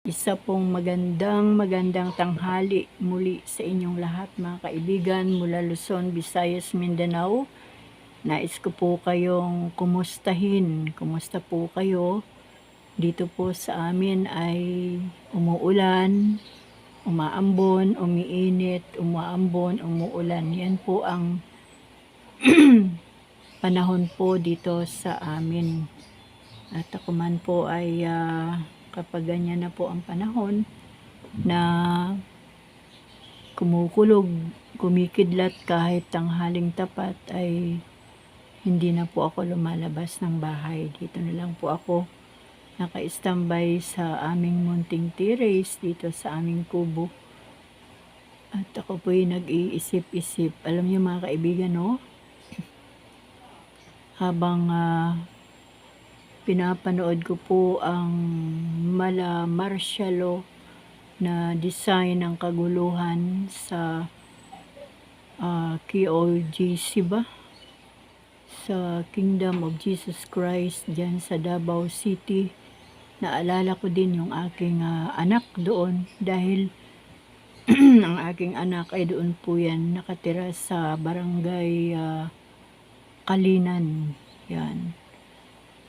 Isa pong magandang magandang tanghali muli sa inyong lahat mga kaibigan mula Luzon, Visayas, Mindanao. Nais ko po kayong kumustahin. Kumusta po kayo? Dito po sa amin ay umuulan, umaambon, umiinit, umaambon, umuulan. Yan po ang panahon po dito sa amin. At ako man po ay ah, kapag ganyan na po ang panahon na kumukulog, kumikidlat kahit tanghaling tapat ay hindi na po ako lumalabas ng bahay. Dito na lang po ako naka-standby sa aming munting terrace dito sa aming kubo. At ako po ay nag-iisip-isip. Alam niyo mga kaibigan, no? Habang ah, pinapanood ko po ang mala martialo na design ng kaguluhan sa ah, KOGC ba? Sa Kingdom of Jesus Christ dyan sa Davao City. Naalala ko din yung aking ah, anak doon dahil ang aking anak ay doon po yan nakatira sa barangay ah, Kalinan. Yan.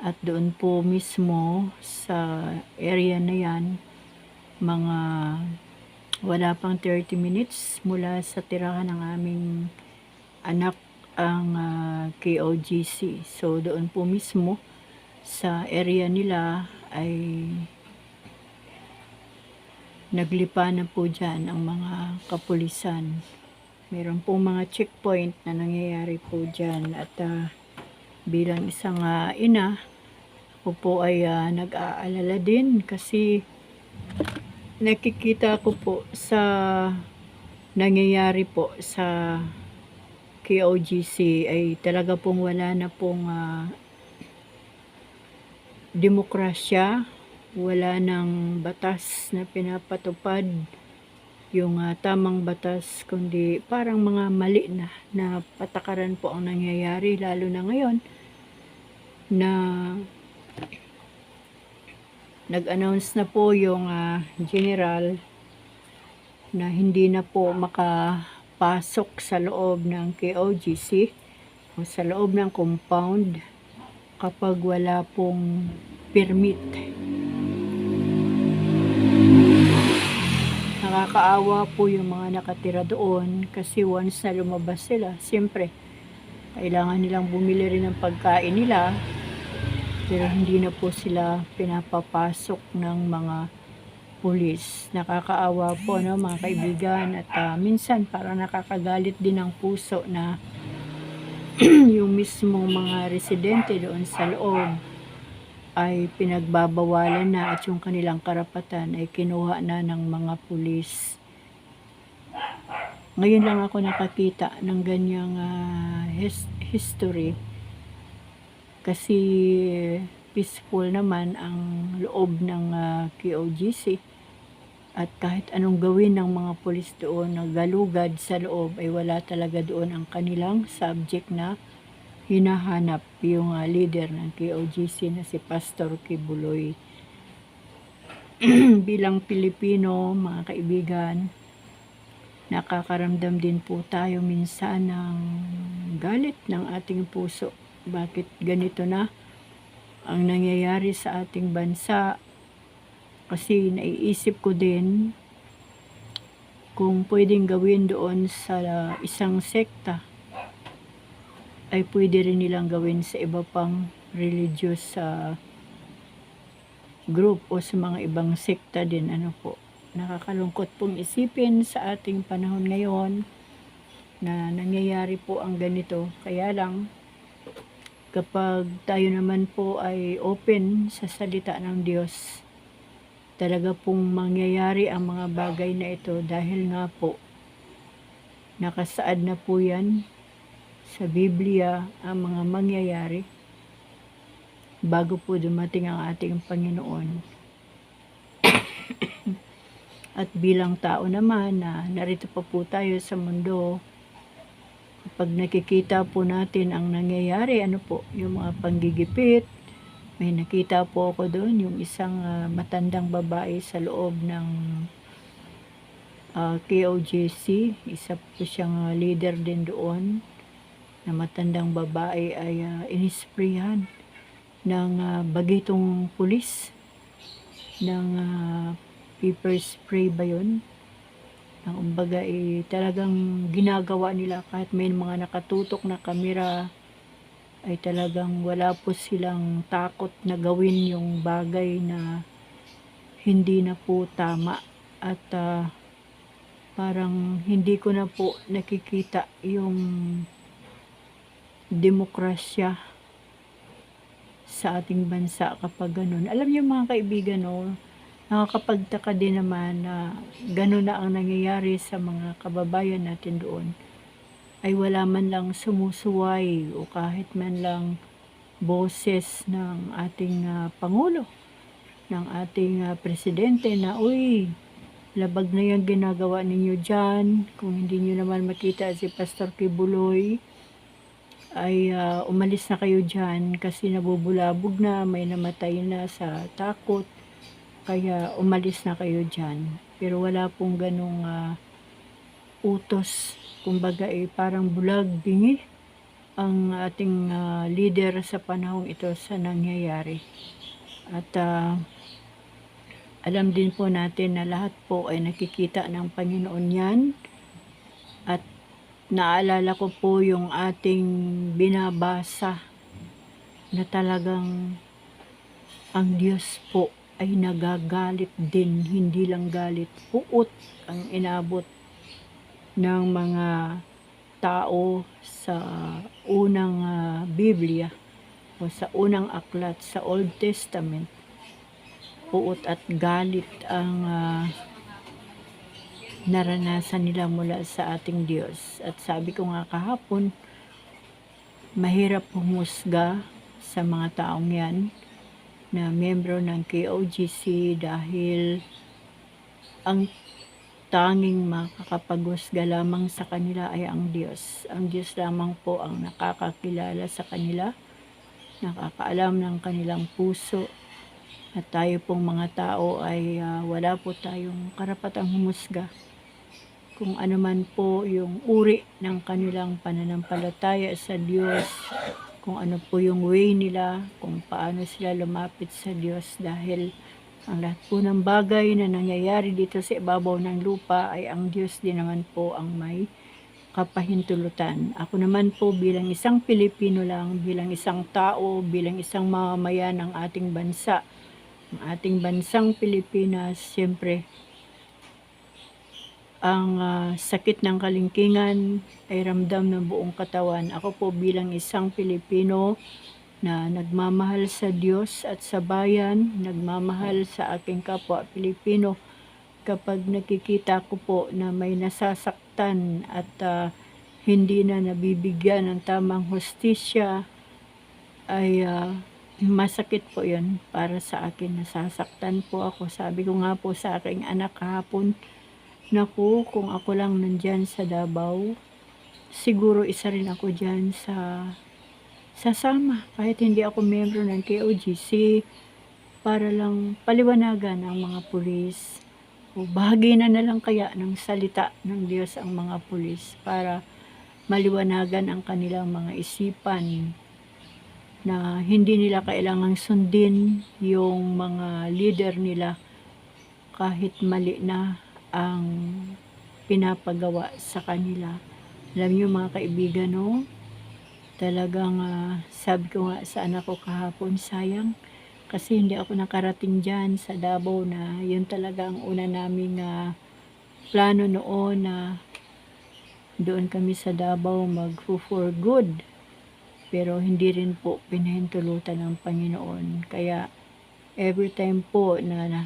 At doon po mismo sa area na yan, mga wala pang 30 minutes mula sa tirahan ng aming anak ang ah, KOGC. So doon po mismo sa area nila ay naglipa na po dyan ang mga kapulisan. Meron po mga checkpoint na nangyayari po dyan at ah, bilang isang ah, ina, ako po ay ah, nag-aalala din kasi nakikita ko po sa nangyayari po sa KOGC ay talaga pong wala na pong ah, demokrasya, wala ng batas na pinapatupad yung ah, tamang batas kundi parang mga mali na na patakaran po ang nangyayari lalo na ngayon na nag-announce na po yung ah, general na hindi na po makapasok sa loob ng KOGC o sa loob ng compound kapag wala pong permit. Nakakaawa po yung mga nakatira doon kasi once na lumabas sila, siyempre, kailangan nilang bumili rin ng pagkain nila pero hindi na po sila pinapapasok ng mga pulis. Nakakaawa po no, mga kaibigan at ah, minsan parang nakakagalit din ang puso na yung mismong mga residente doon sa loob ay pinagbabawalan na at yung kanilang karapatan ay kinuha na ng mga pulis. Ngayon lang ako nakakita ng ganyang ah, his- history kasi peaceful naman ang loob ng ah, KOGC at kahit anong gawin ng mga pulis doon na galugad sa loob ay wala talaga doon ang kanilang subject na hinahanap yung ah, leader ng KOGC na si Pastor Kibuloy. Bilang Pilipino, mga kaibigan, nakakaramdam din po tayo minsan ng galit ng ating puso. Bakit ganito na ang nangyayari sa ating bansa? Kasi naiisip ko din kung pwedeng gawin doon sa isang sekta ay pwede rin nilang gawin sa iba pang religious sa group o sa mga ibang sekta din ano po nakakalungkot pong isipin sa ating panahon ngayon na nangyayari po ang ganito kaya lang kapag tayo naman po ay open sa salita ng Diyos talaga pong mangyayari ang mga bagay na ito dahil nga po nakasaad na po yan sa Biblia ang mga mangyayari bago po dumating ang ating Panginoon. At bilang tao naman na narito pa po tayo sa mundo, kapag nakikita po natin ang nangyayari, ano po, yung mga panggigipit, may nakita po ako doon yung isang ah, matandang babae sa loob ng ah, KOJC. Isa po siyang ah, leader din doon na matandang babae ay uh, inisprayan ng ah, bagitong pulis ng ah, pepper spray ba yun? Ang umbaga eh, talagang ginagawa nila kahit may mga nakatutok na kamera ay talagang wala po silang takot na gawin yung bagay na hindi na po tama at ah, parang hindi ko na po nakikita yung demokrasya sa ating bansa kapag ganun. Alam niyo mga kaibigan, no, nakakapagtaka din naman na ganun na ang nangyayari sa mga kababayan natin doon ay wala man lang sumusuway o kahit man lang boses ng ating ah, Pangulo, ng ating ah, Presidente na, uy, labag na yung ginagawa ninyo dyan. Kung hindi nyo naman makita si Pastor Kibuloy, ay ah, umalis na kayo dyan kasi nabubulabog na, may namatay na sa takot. Kaya umalis na kayo dyan. Pero wala pong ganong ah, utos. Kumbaga eh, parang bulag bingi ang ating ah, leader sa panahong ito sa nangyayari. At ah, alam din po natin na lahat po ay nakikita ng Panginoon yan. At naalala ko po yung ating binabasa na talagang ang Diyos po ay nagagalit din, hindi lang galit, puot ang inabot ng mga tao sa unang ah, Biblia o sa unang aklat sa Old Testament. Puot at galit ang ah, naranasan nila mula sa ating Diyos. At sabi ko nga kahapon, mahirap humusga sa mga taong yan na membro ng KOGC dahil ang tanging makakapagusga lamang sa kanila ay ang Diyos. Ang Diyos lamang po ang nakakakilala sa kanila, nakakaalam ng kanilang puso, at tayo pong mga tao ay ah, wala po tayong karapatang humusga kung ano man po yung uri ng kanilang pananampalataya sa Diyos, kung ano po yung way nila, kung paano sila lumapit sa Diyos dahil ang lahat po ng bagay na nangyayari dito sa ibabaw ng lupa ay ang Diyos din naman po ang may kapahintulutan. Ako naman po bilang isang Pilipino lang, bilang isang tao, bilang isang mamamayan ng ating bansa, ang ating bansang Pilipinas, siyempre, ang ah, sakit ng kalingkingan ay ramdam ng buong katawan. Ako po bilang isang Pilipino na nagmamahal sa Diyos at sa bayan, nagmamahal sa aking kapwa Pilipino, kapag nakikita ko po na may nasasaktan at ah, hindi na nabibigyan ng tamang hustisya, ay ah, masakit po yun para sa akin. Nasasaktan po ako. Sabi ko nga po sa aking anak kahapon, Naku, kung ako lang nandyan sa Davao, siguro isa rin ako dyan sa sasama. Kahit hindi ako membro ng KOGC, para lang paliwanagan ang mga pulis. O bahagi na na lang kaya ng salita ng Diyos ang mga pulis para maliwanagan ang kanilang mga isipan na hindi nila kailangang sundin yung mga leader nila kahit mali na ang pinapagawa sa kanila. Alam niyo mga kaibigan, no? Talagang ah, sabi ko nga sa anak ko kahapon, sayang kasi hindi ako nakarating dyan sa Davao na yun talaga ang una naming ah, plano noon na doon kami sa Davao mag for good. Pero hindi rin po pinahintulutan ng Panginoon. Kaya every time po na, na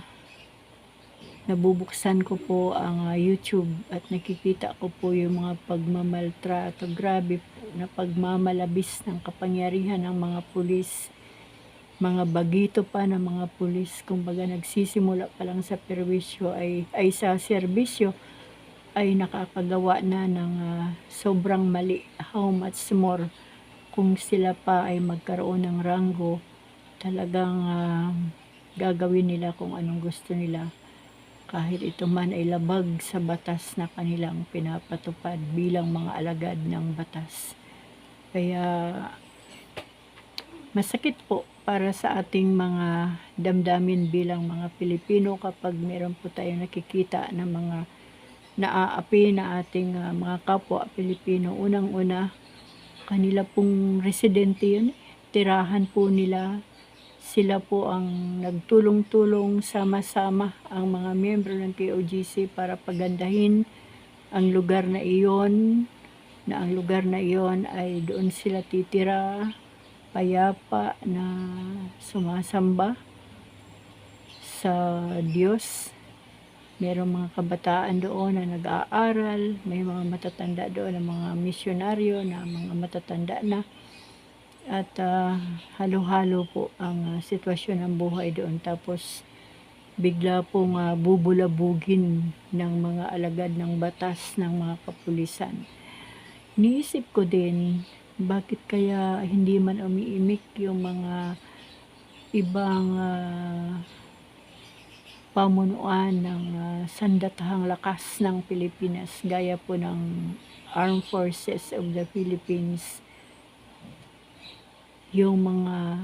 nabubuksan ko po ang ah, YouTube at nakikita ko po yung mga pagmamaltrato. Grabe po na pagmamalabis ng kapangyarihan ng mga pulis. Mga bagito pa ng mga pulis. Kumbaga nagsisimula pa lang sa perwisyo ay, ay sa serbisyo ay nakakagawa na ng ah, sobrang mali. How much more kung sila pa ay magkaroon ng ranggo talagang ah, gagawin nila kung anong gusto nila kahit ito man ay labag sa batas na kanilang pinapatupad bilang mga alagad ng batas. Kaya masakit po para sa ating mga damdamin bilang mga Pilipino kapag meron po tayong nakikita ng mga naaapi na ating ah, mga kapwa Pilipino. Unang-una, kanila pong residente yun. Tirahan po nila. Sila po ang nagtulong-tulong sama-sama ang mga miyembro ng KOGC para pagandahin ang lugar na iyon na ang lugar na iyon ay doon sila titira payapa na sumasamba sa Diyos. Merong mga kabataan doon na nag-aaral, may mga matatanda doon na mga misyonaryo na mga matatanda na. At ah, halo-halo po ang ah, sitwasyon ng buhay doon. Tapos bigla pong ah, bubulabugin ng mga alagad ng batas ng mga kapulisan. Niisip ko din, bakit kaya hindi man umiimik yung mga ibang ah, pamunuan ng ah, sandatahang lakas ng Pilipinas gaya po ng Armed Forces of the Philippines yung mga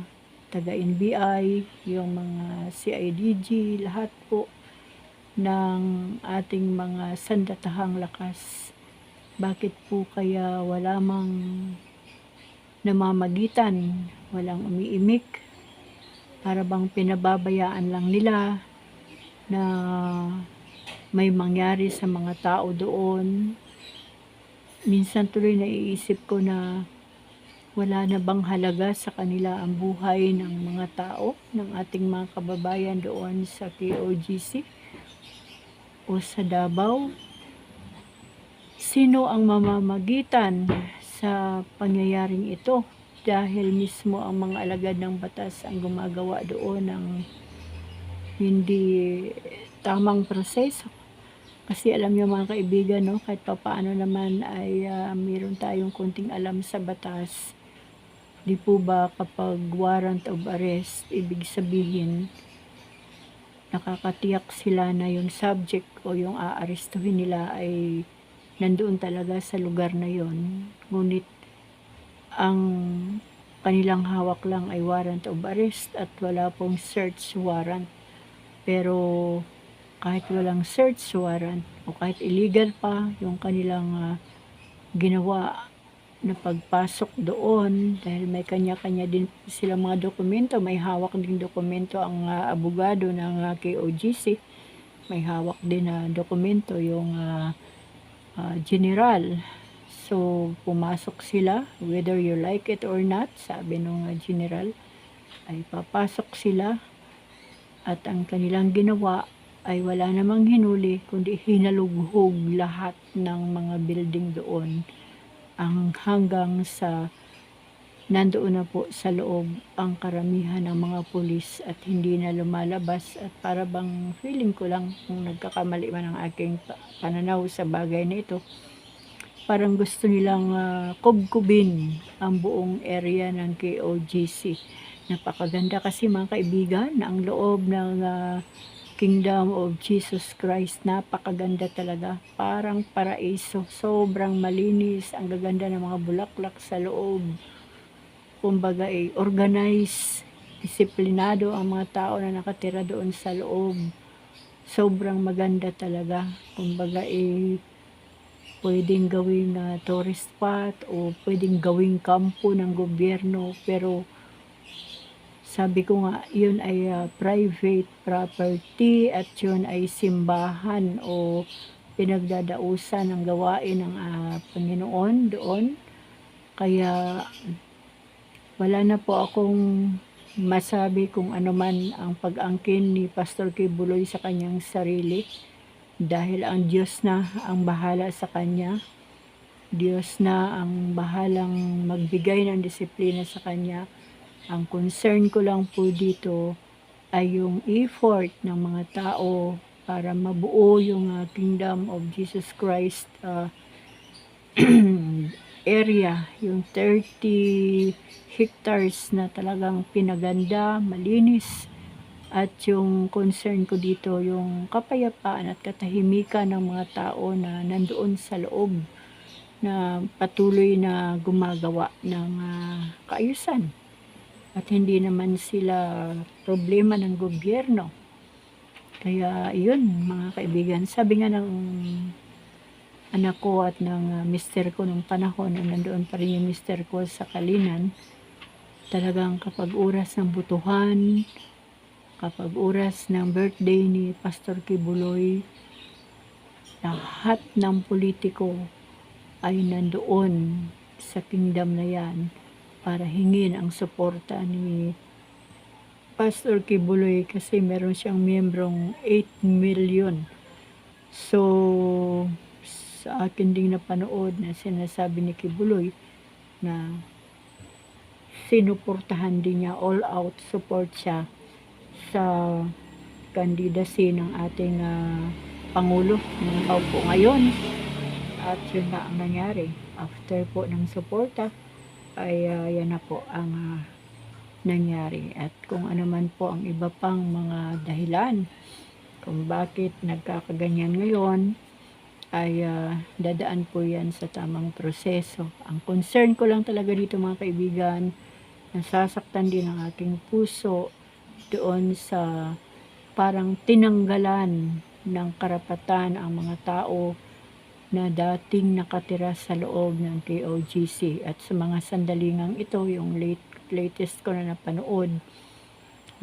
taga-NBI, yung mga CIDG, lahat po ng ating mga sandatahang lakas. Bakit po kaya wala mang namamagitan, walang umiimik, para bang pinababayaan lang nila na may mangyari sa mga tao doon. Minsan tuloy naiisip ko na wala na bang halaga sa kanila ang buhay ng mga tao, ng ating mga kababayan doon sa KOGC o sa Davao. Sino ang mamamagitan sa pangyayaring ito? Dahil mismo ang mga alagad ng batas ang gumagawa doon ng hindi tamang proseso. Kasi alam niyo mga kaibigan, no, kahit papaano naman ay ah, mayroon tayong konting alam sa batas. Di po ba kapag warrant of arrest, ibig sabihin, nakakatiyak sila na yung subject o yung aarestuhin nila ay nandoon talaga sa lugar na yon. Ngunit ang kanilang hawak lang ay warrant of arrest at wala pong search warrant. Pero kahit walang search warrant o kahit illegal pa yung kanilang ah, ginawa na pagpasok doon dahil may kanya-kanya din sila mga dokumento, may hawak din dokumento ang ah, abogado ng ah, KOGC, may hawak din na dokumento yung ah, ah, general. So, pumasok sila, whether you like it or not, sabi nung ah, general, ay papasok sila. At ang kanilang ginawa ay wala namang hinuli kundi hinalughog lahat ng mga building doon ang hanggang sa nandoon na po sa loob ang karamihan ng mga pulis at hindi na lumalabas. At para bang feeling ko lang kung nagkakamali man ang aking pa- pananaw sa bagay na ito parang gusto nilang ah, kubkubin ang buong area ng KOGC napakaganda kasi mga kaibigan ang loob ng ah, Kingdom of Jesus Christ. Napakaganda talaga. Parang paraiso. Sobrang malinis. Ang gaganda ng mga bulaklak sa loob. Kumbaga eh, organized, disiplinado ang mga tao na nakatira doon sa loob. Sobrang maganda talaga. Kumbaga eh, pwedeng gawing ah, tourist spot o pwedeng gawing kampo ng gobyerno pero sabi ko nga, yun ay ah, private property at yun ay simbahan o pinagdadausan ng gawain ng ah, Panginoon doon. Kaya wala na po akong masabi kung ano man ang pag-angkin ni Pastor Kibuloy sa kanyang sarili dahil ang Diyos na ang bahala sa kanya. Diyos na ang bahalang magbigay ng disiplina sa kanya. Ang concern ko lang po dito ay yung effort ng mga tao para mabuo yung ah, kingdom of Jesus Christ ah, area, yung 30 hectares na talagang pinaganda, malinis. At yung concern ko dito, yung kapayapaan at katahimikan ng mga tao na nandoon sa loob na patuloy na gumagawa ng ah, kaayusan. At hindi naman sila problema ng gobyerno. Kaya yun mga kaibigan, sabi nga ng anak ko at ng ah, mister ko nung panahon na nandoon pa rin yung mister ko sa Kalinan, talagang kapag oras ng butuhan, kapag oras ng birthday ni Pastor Kibuloy, lahat ng politiko ay nandoon sa kingdom na yan para hingin ang suporta ni Pastor Kibuloy kasi meron siyang miyembrong 8 million. So, sa akin ding napanood na sinasabi ni Kibuloy na sinuportahan din niya all out support siya sa candidacy ng ating ah, Pangulo ng po ngayon. At yun na ang nangyari. After po ng suporta, ay ah, yan na po ang ah, nangyari. At kung ano man po ang iba pang mga dahilan kung bakit nagkakaganyan ngayon, ay ah, dadaan po yan sa tamang proseso. Ang concern ko lang talaga dito mga kaibigan, nasasaktan din ang aking puso doon sa parang tinanggalan ng karapatan ang mga tao na dating nakatira sa loob ng KOGC at sa mga sandalingang ito, yung late, latest ko na napanood,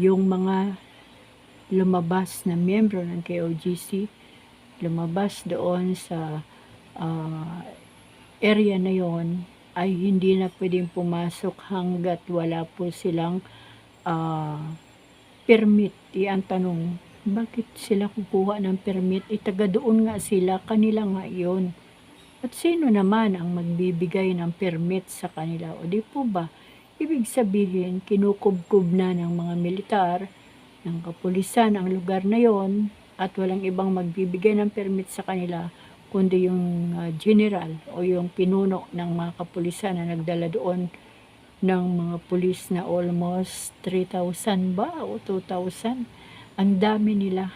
yung mga lumabas na miyembro ng KOGC, lumabas doon sa ah, area na yon ay hindi na pwedeng pumasok hanggat wala po silang ah, permit. Iyan tanong, bakit sila kukuha ng permit? Itaga doon nga sila, kanila nga iyon. At sino naman ang magbibigay ng permit sa kanila? O di po ba? Ibig sabihin, kinukubkub na ng mga militar, ng kapulisan ang lugar na yon at walang ibang magbibigay ng permit sa kanila kundi yung ah, general o yung pinuno ng mga kapulisan na nagdala doon ng mga pulis na almost 3,000 ba o 2,000. Ang dami nila.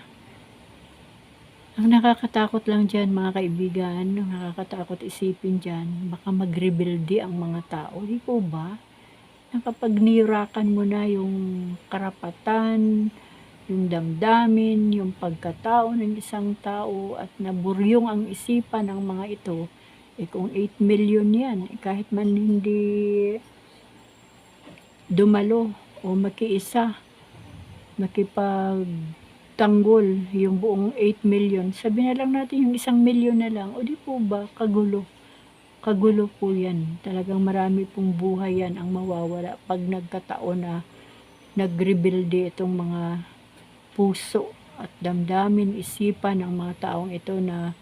Ang nakakatakot lang dyan mga kaibigan, ang nakakatakot isipin dyan, baka magrebelde ang mga tao. Di po ba? Kapag nirakan mo na yung karapatan, yung damdamin, yung pagkatao ng isang tao at naburyong ang isipan ng mga ito, eh kung 8 million yan, eh kahit man hindi dumalo o makiisa, makipagtanggol yung buong 8 million, sabi na lang natin yung isang million na lang, o di po ba, kagulo. Kagulo po yan. Talagang marami pong buhay yan ang mawawala pag nagkataon na nagrebuilde itong mga puso at damdamin, isipan ng mga taong ito na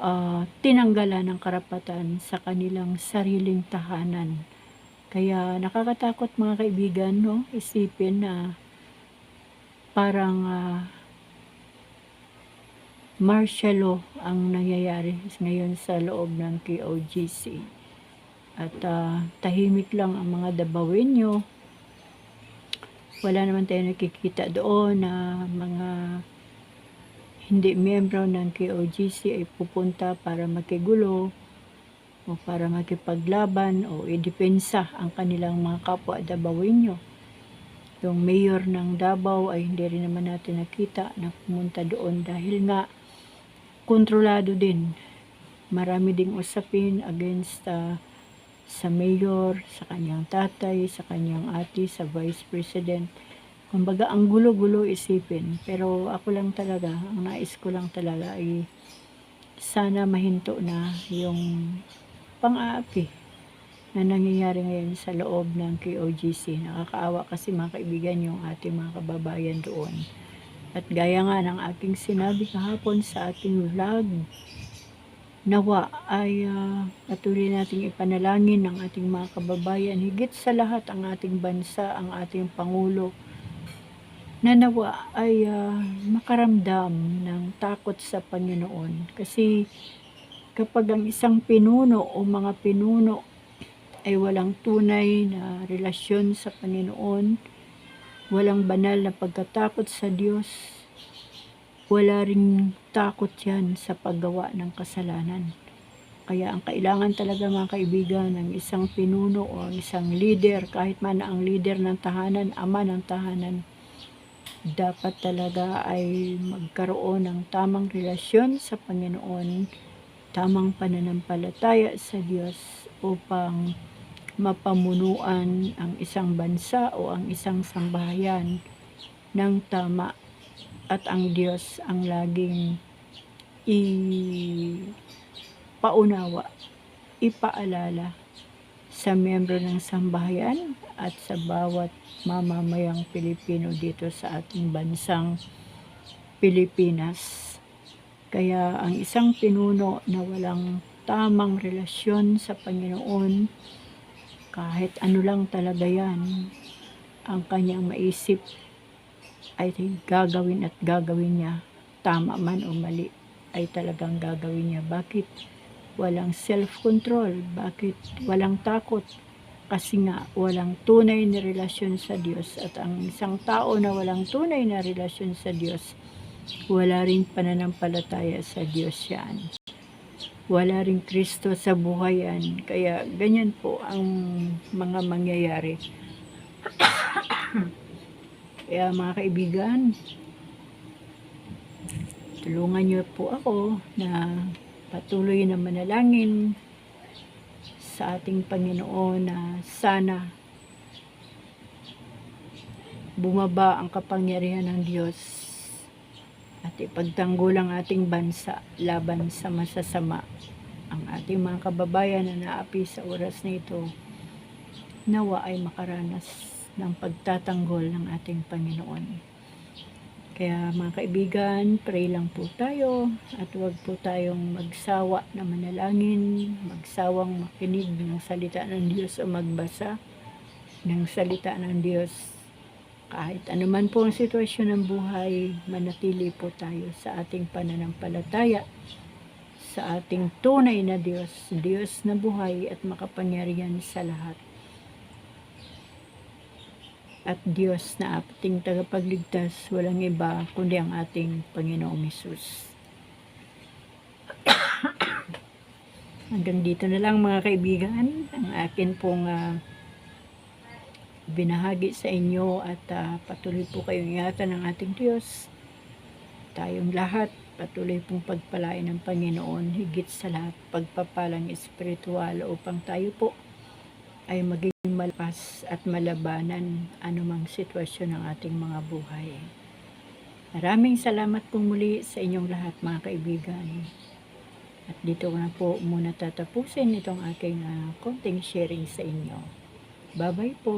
ah, tinanggalan ng karapatan sa kanilang sariling tahanan. Kaya nakakatakot mga kaibigan, no? Isipin na parang ah, martial law ang nangyayari ngayon sa loob ng KOGC. At ah, tahimik lang ang mga dabawenyo. Wala naman tayo nakikita doon na mga hindi miyembro ng KOGC ay pupunta para makigulo o para makipaglaban o idepensa ang kanilang mga kapwa Dabawenyo. Yung mayor ng Davao ay hindi rin naman natin nakita na pumunta doon dahil nga kontrolado din. Marami ding usapin against ah, sa mayor, sa kanyang tatay, sa kanyang ate, sa vice president. Kumbaga, ang gulo-gulo isipin. Pero ako lang talaga, ang nais ko lang talaga ay sana mahinto na yung pang-aapi na nangyayari ngayon sa loob ng KOGC. Nakakaawa kasi mga kaibigan yung ating mga kababayan doon. At gaya nga ng aking sinabi kahapon sa ating vlog, nawa ay ah, patuloy nating ipanalangin ng ating mga kababayan. Higit sa lahat ang ating bansa, ang ating Pangulo, na nawa ay ah, makaramdam ng takot sa Panginoon. Kasi kapag ang isang pinuno o mga pinuno ay walang tunay na relasyon sa Panginoon, walang banal na pagkatakot sa Diyos, wala ring takot yan sa paggawa ng kasalanan. Kaya ang kailangan talaga mga kaibigan ng isang pinuno o ang isang leader, kahit man ang leader ng tahanan, ama ng tahanan, dapat talaga ay magkaroon ng tamang relasyon sa Panginoon, tamang pananampalataya sa Diyos upang mapamunuan ang isang bansa o ang isang sambahayan ng tama at ang Diyos ang laging ipaunawa, ipaalala sa miyembro ng sambahayan at sa bawat mamamayang Pilipino dito sa ating bansang Pilipinas. Kaya ang isang pinuno na walang tamang relasyon sa Panginoon, kahit ano lang talaga yan, ang kanyang maisip ay gagawin at gagawin niya, tama man o mali, ay talagang gagawin niya. Bakit? Walang self-control. Bakit? Walang takot. Kasi nga, walang tunay na relasyon sa Diyos. At ang isang tao na walang tunay na relasyon sa Diyos, wala rin pananampalataya sa Diyos yan. Wala rin Kristo sa buhay yan. Kaya ganyan po ang mga mangyayari. Kaya mga kaibigan, tulungan niyo po ako na patuloy na manalangin sa ating Panginoon na sana bumaba ang kapangyarihan ng Diyos at ipagtanggol ang ating bansa laban sa masasama. Ang ating mga kababayan na naapi sa oras na ito, nawa ay makaranas ng pagtatanggol ng ating Panginoon. Kaya mga kaibigan, pray lang po tayo at huwag po tayong magsawa na manalangin, magsawang makinig ng salita ng Diyos o magbasa ng salita ng Diyos. Kahit anuman po ang sitwasyon ng buhay, manatili po tayo sa ating pananampalataya sa ating tunay na Diyos, Diyos na buhay at makapangyarihan sa lahat at Diyos na ating tagapagligtas, walang iba kundi ang ating Panginoong Hesus. Hanggang dito na lang mga kaibigan, ang akin pong uh, binahagi sa inyo at uh, patuloy po kayong ingatan ng ating Diyos. Tayong lahat, patuloy pong pagpalain ng Panginoon, higit sa lahat pagpapalang espiritual upang tayo po ay maging malapas at malabanan anumang sitwasyon ng ating mga buhay. Maraming salamat po muli sa inyong lahat mga kaibigan. At dito ko na po muna tatapusin itong aking uh, konting sharing sa inyo. Bye-bye po.